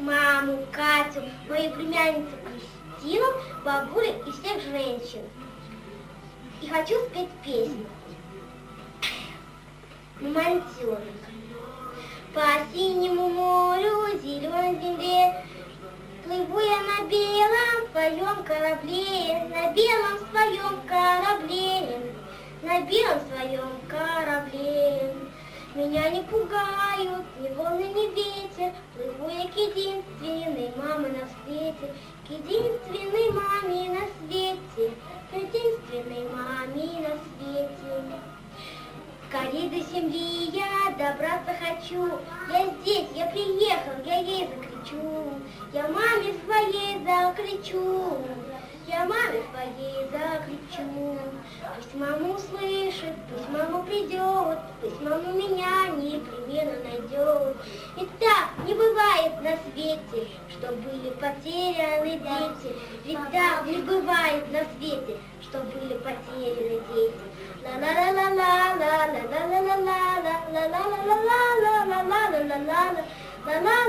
маму, Катю, мою племянницу Кристину, бабулю и всех женщин. И хочу спеть песню. Мамонтенок. По синему морю, зеленой земле, Плыву я на белом своем корабле, На белом своем корабле, На белом своем корабле. Меня не пугают ни волны, ни ветер, Плыву я к единственной маме на свете, К единственной маме на свете, К единственной маме на свете. Скорей до земли я добраться хочу. Я здесь, я приехал, я ей закричу. Я маме своей закричу. Я маме своей закричу. Пусть мама услышит, пусть мама придет, пусть мама меня непременно найдет. И так не бывает на свете, что были потеряны дети. Ведь так не бывает на свете, что были потеряны дети. La la la la la la la la la la la la la la la la la la la La la la la